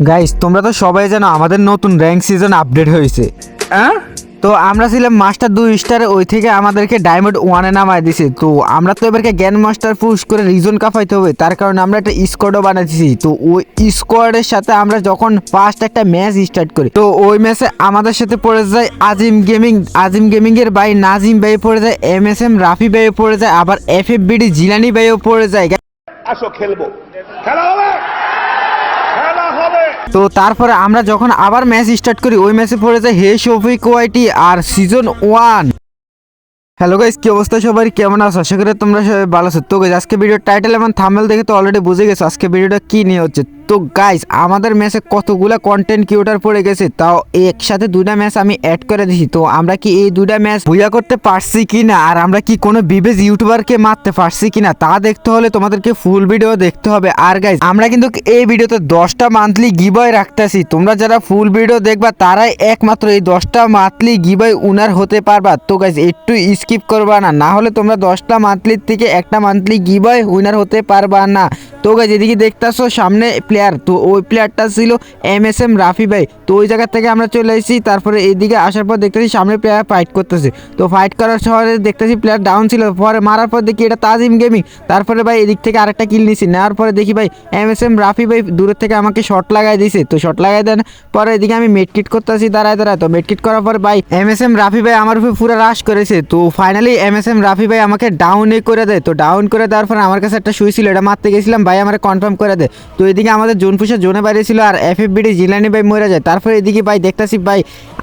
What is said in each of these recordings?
Guys তোমরা তো সবাই জানো আমাদের নতুন র্যাঙ্ক সিজন আপডেট হয়েছে। তো আমরা ছিলাম মাস্টার দুই স্টার ওই থেকে আমাদেরকে ডায়মন্ড ওয়ানে নামায় দিছে। তো আমরা তো এবারকে জ্ঞান মাস্টার পুশ করে রিজন কাফাইতে হবে তার কারণে আমরা একটা স্কোয়াডও বানাইছি তো ওই স্কোয়াডের সাথে আমরা যখন ফার্স্ট একটা ম্যাচ স্টার্ট করি তো ওই ম্যাচে আমাদের সাথে পড়ে যায় আজিম গেমিং আজিম গেমিং এর ভাই নাজিম ভাই পড়ে যায় এম এস এম রাফি ভাইও পড়ে যায় আবার এফ এফ বিডি জিলানি ভাইও পড়ে যায়। আসো খেলব। খেলা হবে? তো তারপরে আমরা যখন আবার ম্যাচ স্টার্ট করি, ওই ম্যাচে পড়ে যায় হে শফিক কোয়াইটি আর সিজন ওয়ান হ্যালো গাইস কি অবস্থা সবাই? কেমন আছো? আশা করি তোমরা সবাই ভালো আছো। তো আজকে ভিডিও টাইটেল এবং থামেল দেখে তো অলরেডি বুঝে গেছো আজকে ভিডিওটা কী নিয়ে হচ্ছে। তো গাইস আমাদের ম্যাচে কতগুলো কন্টেন্ট কিউটার পড়ে গেছে, তাও একসাথে দুইটা ম্যাচ আমি অ্যাড করে দিছি। তো আমরা কি এই দুইটা ম্যাচ ভুয়া করতে পারছি কি না আর আমরা কি কোনো বিবেজ ইউটিউবারকে মারতে পারছি কি না তা দেখতে হলে তোমাদেরকে ফুল ভিডিও দেখতে হবে। আর গাইস আমরা কিন্তু এই ভিডিওতে দশটা মান্থলি গিবয় রাখতেছি। তোমরা যারা ফুল ভিডিও দেখবা, তারাই একমাত্র এই দশটা মান্থলি গিবয় উনার হতে পারবা। তো গাইস একটু স্কিপ করবা না না হলে তোমরা দশটা মান্থলির থেকে একটা মান্থলি গিবয় উইনার হতে পারবা না। তো গাইস এদিকে দেখতেছো, সামনে প্লেয়ার তো ওই প্লেয়ারটা ছিল এম এস এম রাফি ভাই। তো ওই জায়গা থেকে আমরা চলে এসেছি তারপরে এইদিকে আসার পর দেখতেছি সামনে প্লেয়ার ফাইট করতেছে। তো ফাইট করার শহরে দেখতেছি প্লেয়ার ডাউন ছিল, পরে মারার পর দেখি এটা তাজিম গেমিং তারপরে ভাই এদিক থেকে আরেকটা কিল নিছি, নেওয়ার পরে দেখি ভাই এম এস এম রাফি ভাই দূরের থেকে আমাকে শট লাগাই দিয়েছে তো শট লাগাই দেন, পরে এদিকে আমি মেডকিট করতেছি, দাঁড়ায় দাঁড়ায়। তো মেডকিট করার পর ভাই এম এস এম রাফি ভাই আমার উপরে পুরো রাশ করেছে। তো finally M S M Rafi ভাই আমাকে ডাউনে করে দেয়। তো ডাউন করে দেওয়ার পর আমার কাছে একটা সুই ছিল, এটা মারতে গেছিলাম, ভাই আমার কনফার্ম করে দেয়। তো এদিকে আমাদের জোন জোনে বাইরে ছিল আর এফ এফ বিডি জিলানি ভাই মরে যায়। তারপরে এদিকে ভাই দেখতেছি ভাই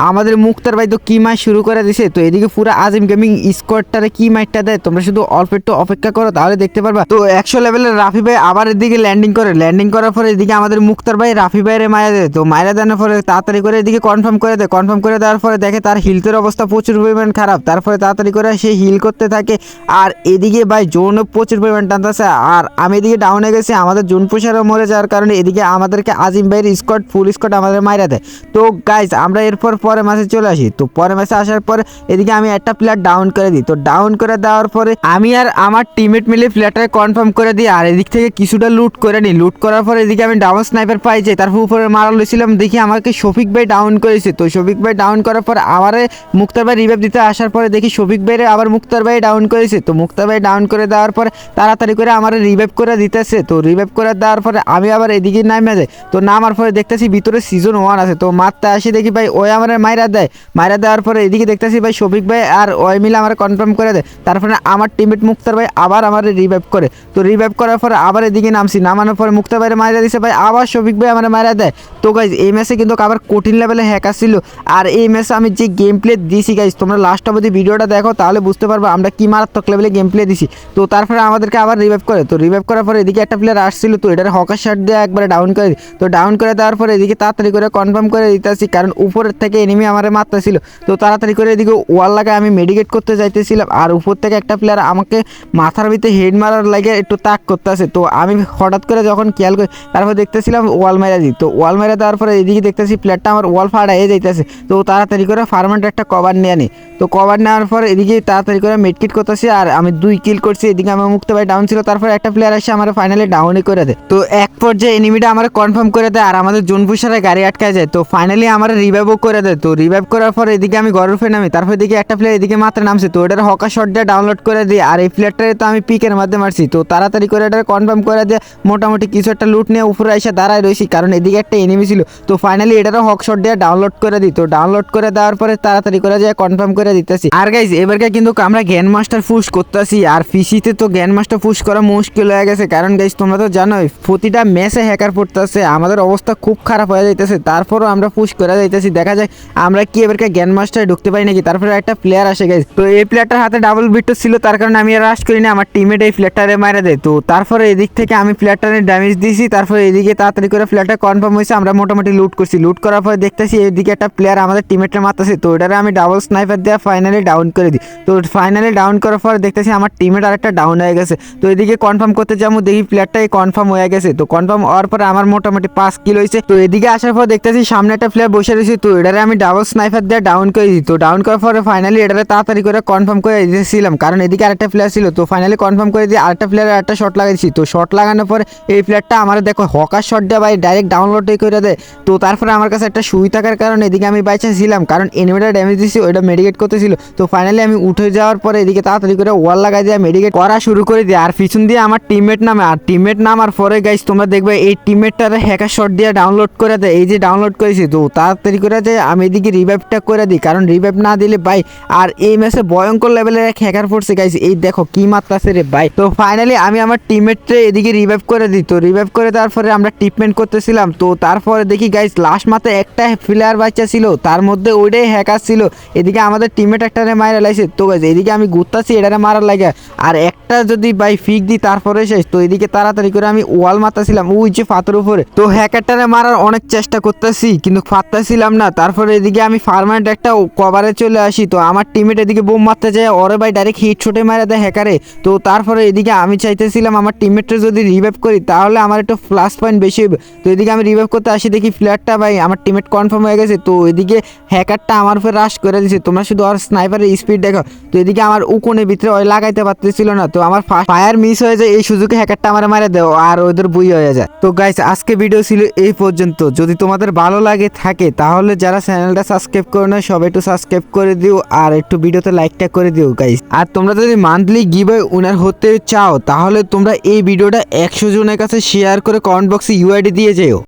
আমাদের মুক্তার ভাই তো কি মাস শুরু করে দিছে? তো এদিকে পুরো আজিম গেমিং স্কোয়াডটারে কি মাইটটা দেয়? তোমরা শুধু অল্প একটু অপেক্ষা করো, তাহলে দেখতে পারবা। তো একশো লেভেলের রাফি ভাই আবার এদিকে ল্যান্ডিং করে। ল্যান্ডিং করার পরে এদিকে আমাদের মুক্তার ভাই রাফি ভাইয়ের মায়া দেয়। তো মায়েরা দেওয়ার পরে তাড়াতাড়ি করে এদিকে কনফার্ম করে দেয়। কনফার্ম করে দেওয়ার পরে দেখে তার হিলতের অবস্থা প্রচুর পরিমাণ খারাপ। তারপরে তাড়াতাড়ি করে সে হিল করতে থাকে। আর এদিকে ভাই জোনও প্রচুর পরিমাণ টানতেছে। আর আমি এদিকে ডাউনে গেছি। আমাদের জোন পুষারও মরে যাওয়ার কারণে এদিকে আমাদেরকে আজিম ভাইয়ের স্কট ফুল স্কট আমাদের মাইরা দেয়। তো গাইজ আমরা এরপর পরে মাসে চলে আসি। তো পরে মাসে আসার পরে এদিকে আমি একটা প্লেয়ার ডাউন করে দিই। তো ডাউন করে দেওয়ার পরে আমি আর আমার টিমমেট মিলে প্লেয়ারটাকে কনফার্ম করে দিই আর এদিক থেকে কিছুটা লুট করে নিই। লুট করার পরে এদিকে আমি ডাউন স্নাইপার পাই যাই তারপর উপরে মারা লইছিলাম। দেখি আমাকে শফিক ভাই ডাউন করেছে। তো শফিক ভাই ডাউন করার পর আমারে মুক্তার ভাই রিভাইভ দিতে আসার পরে দেখি শফিক ভাইরে আবার মুক্তার ভাই ডাউন করেছে। তো মুক্তার ভাই ডাউন করে দেওয়ার পরে তাড়াতাড়ি করে আমার রিভাইভ করে দিতেছে। তো রিভাইভ করে দেওয়ার পরে আমি আবার এদিকে নামে যাই তো নামার পরে দেখতেছি ভিতরে সিজন ওয়ান আছে। তো মারতে আসি দেখি ভাই, ওই আমার মাইরা দেয়। মাইরা দেওয়ার পরে এদিকে দেখতেছি ভাই, শফিক ভাই আর ওই মিলে আমার কনফার্ম করে দেয়। তারপরে আমার টিমমেট মুক্তার ভাই আবার আমার রিভাইভ করে। তো রিভাইভ করার পরে আবার এদিকে নামছি। নামানোর পরে মুক্তার ভাইয়ের মাইরা দিছে ভাই, আবার শফিক ভাই আমার মাইরা দেয়। তো গাইজ এই ম্যাচে কিন্তু আবার কঠিন লেভেলে হ্যাকার ছিল। আর এই ম্যাচে আমি যে গেম প্লে দিছি গাইজ তোমরা লাস্ট অবধি ভিডিওটা দেখো, তাহলে বুঝতে পারব আমরা কি মারাত্মক লেভেলে গেম প্লে দিছি। তো তারপরে আমাদেরকে আবার রিভাইভ করে। তো রিভাইভ করার পরে এদিকে একটা প্লেয়ার আসছিল, তো এটার হকার শার্ট দিয়ে একবারে ডাউন করে দিই। তো ডাউন করে দেওয়ার পরে এদিকে তাড়াতাড়ি করে কনফার্ম করে দিতেছি, কারণ উপরের থেকে এনিমি আমার মারতেছিল। তো তাড়াতাড়ি করে এদিকে ওয়াল লাগায় আমি মেডিকেট করতে যাইতেছিলাম, আর উপর থেকে একটা প্লেয়ার আমাকে মাথার ভিতরে হেড মারার লাগে একটু তাক করতেছে। তো আমি হঠাৎ করে যখন খেয়াল করি, তারপর দেখতেছিলাম ওয়াল মেরা দিই তো ওয়াল মেরা দেওয়ার পরে এদিকে দেখতেছি প্লেয়ারটা আমার ওয়াল ফাড়াই যাইতেছে। তো তাড়াতাড়ি করে ফার্মেন্ট একটা কভার নিয়ে আনি তো কভার নেওয়ার পর এদিকে তাড়াতাড়ি করে মেডকিট করতেছি, আর আমি দুই কিল করছি। এদিকে আমার মুক্ত ভাই ডাউন ছিল, তারপর একটা প্লেয়ার এসে আমার ফাইনালি ডাউনই করে দেয়। তো এক পর্যায়ে এনিমিটা আমার কনফার্ম করে দেয় আর আমাদের জোনপুষারে গাড়ি আটকায় যায়। তো ফাইনালি আমার রিভাইভও করে দেয়। তো রিভাইভ করার পর এদিকে আমি গরম ফের নামি। তারপর এদিকে একটা প্লেয়ার এদিকে মাত্র নামছে। তো এটার হকার শট দিয়ে ডাউনলোড করে দিই আর এই প্লেয়ারটারে তো আমি পিকের মাধ্যমে মারছি। তো তাড়াতাড়ি করে এটা কনফার্ম করে দিয়ে মোটামুটি কিছু একটা লুট নিয়ে উপরে এসে দাঁড়ায় রয়েছি। কারণ এদিকে একটা এনিমি ছিল। তো ফাইনালি এটারও হক শট দিয়ে ডাউনলোড করে দিই। তো ডাউনলোড করে দেওয়ার পরে তাড়াতাড়ি করে যায় কনফার্ম করে দিতেছি। আর গাইজ এবারকে কিন্তু আমরা জ্ঞান মাস্টার পুশ করতেছি। আর ফিসিতে তো জ্ঞান মাস্টার পুশ করা মুশকিল হয়ে গেছে। কারণ গাইজ তোমরা তো জানোই, প্রতিটা ম্যাচে হ্যাকার পড়তেছে, আমাদের অবস্থা খুব খারাপ হয়ে যাইতেছে, তারপরও আমরা পুশ করে যাইতেছি, দেখা যায় আমরা কি এবারকে জ্ঞান মাস্টারে ঢুকতে পারি নাকি, তারপরে একটা প্লেয়ার আসে গেছে তো এই প্লেয়ারটার হাতে ডাবল বিটও ছিল, তার কারণে আমি আর রাশ করি না, আমার টিমেট এই প্লেয়ারটারে মারা দেয়। তো তারপরে এদিক থেকে আমি প্লেয়ারটারে ড্যামেজ দিয়েছি তারপরে এদিকে তাড়াতাড়ি করে প্লেয়ারটা কনফার্ম হয়েছে, আমরা মোটামুটি লুট করছি। লুট করার পরে দেখতেছি এদিকে একটা প্লেয়ার আমাদের টিমেটে মারতেছে, তো ওটারে আমি ডাবল স্নাইপার দিয়ে ফাইনালি ডাউন করে দিই। তো ফাইনালি ডাউন করার পর দেখতেছি আমার টিমের আরেকটা ডাউন হয়ে গেছে। তো এদিকে কনফার্ম করতে যাব, দেখি প্লেয়ারটাই কনফার্ম হয়ে গেছে। তো কনফার্ম হওয়ার পরে আমার মোটামুটি পাঁচ কিলো হয়েছে তো এদিকে আসার পর দেখতেছি সামনে একটা প্লেয়ার বসে রয়েছে। তো এটারে আমি ডাবল স্নাইফার দিয়ে ডাউন করে দিই তো ডাউন করার পরে ফাইনালি এটারে তাড়াতাড়ি করে কনফার্ম করে দিয়েছিলাম। কারণ এদিকে আরেকটা প্লেয়ার ছিল। তো ফাইনালি কনফার্ম করে দিয়ে আরেকটা প্লেয়ারের একটা শট লাগাইছি। তো শট লাগানোর পরে এই প্লেয়ারটা আমার দেখো হকার শট দেওয়া ভাই ডাইরেক্ট ডাউনলোড করে দেয়। তো তারপরে আমার কাছে একটা সুই থাকার কারণে এদিকে আমি বাইচা ছিলাম। কারণ এনিমিটা ড্যামেজ দিছি ওইটা মেডিকেট করতেছিল। তো ফাইনালি আমি উঠে যাওয়ার পরে এদিকে তাড়াতাড়ি করে ওয়াল লাগাই দিয়ে মেডিকেট করা শুরু করে দিই। আর পিছন দিয়ে আমার টিমমেট নামে, আর টিমমেট নামার পরে গাইস তোমরা দেখবে এই টিমমেটটার হ্যাকার শট দিয়ে ডাউনলোড করে দেয়। এই যে ডাউনলোড করেছি তো, তাড়াতাড়ি করে যে আমি এদিকে রিভাইভটা করে দিই। কারণ রিভাইভ না দিলে ভাই, আর এই ম্যাচে ভয়ঙ্কর লেভেলের এক হ্যাকার পড়ছে গাইস এই দেখো কি মাত্রাছে রে ভাই। তো ফাইনালি আমি আমার টিমমেটকে এদিকে রিভাইভ করে দিই। তো রিভাইভ করে তারপরে আমরা ট্রিটমেন্ট করতেছিলাম। তো তারপরে দেখি গাইস লাস্ট মাত্র একটা প্লেয়ার বাচ্চা ছিল। তার মধ্যে ওইটাই হ্যাকার ছিল। এদিকে আমাদের টিমমেট একটা মারা লাগছে তো গাইস এদিকে আমি ঘুরতাছি, এটারে মারার লাগে। আর একটা যদি ভাই ফিক দিই, তারপরে শেষ। তো এদিকে তাড়াতাড়ি করে আমি ওয়াল মারতাছিলাম। ওই যে ফাতর উপরে। তো হ্যাকারটারে মারার অনেক চেষ্টা করতেছি, কিন্তু পারতাছিলাম না। তারপরে এদিকে আমি ফার্মানেন্ট একটা কভারে চলে আসি। তো আমার টিমেট এদিকে বোম মারতে যায়, ওরে ভাই ডাইরেক্ট হিট ছুটে মারা দেয় হ্যাকারে। তো তারপরে এদিকে আমি চাইতেছিলাম আমার টিমমেটটা যদি রিভাইভ করি, তাহলে আমার একটু প্লাস পয়েন্ট বেশি হবে। তো এদিকে আমি রিভাইভ করতে আসি, দেখি ফ্ল্যাটটা ভাই আমার টিমমেট কনফার্ম হয়ে গেছে। তো এদিকে হ্যাকারটা আমার উপরে রাশ করে দিয়েছে তোমরা শুধু আর স্নাইপারের স্পিড দেখো। তো এদিকে আমার উকোনের ভিতরে ওই লাগাইতে পারতেছিল না। তো আমার ফায়ার মিস হয়ে যায়, এই সুযোগে হ্যাকারটা আমার মারে দেও আর ওদের বুই হয়ে যায়। তো গাইস আজকে ভিডিও ছিল এই পর্যন্ত। যদি তোমাদের ভালো লাগে, থাকে, তাহলে যারা চ্যানেলটা সাবস্ক্রাইব করে না সবাই একটু সাবস্ক্রাইব করে দিও আর একটু ভিডিওতে লাইকটা করে দিও গাইস আর তোমরা যদি মান্থলি গিভওয়ে উনার হতে চাও, তাহলে তোমরা এই ভিডিওটা একশো জনের কাছে শেয়ার করে কমেন্ট বক্সে ইউআইডি দিয়ে যেও।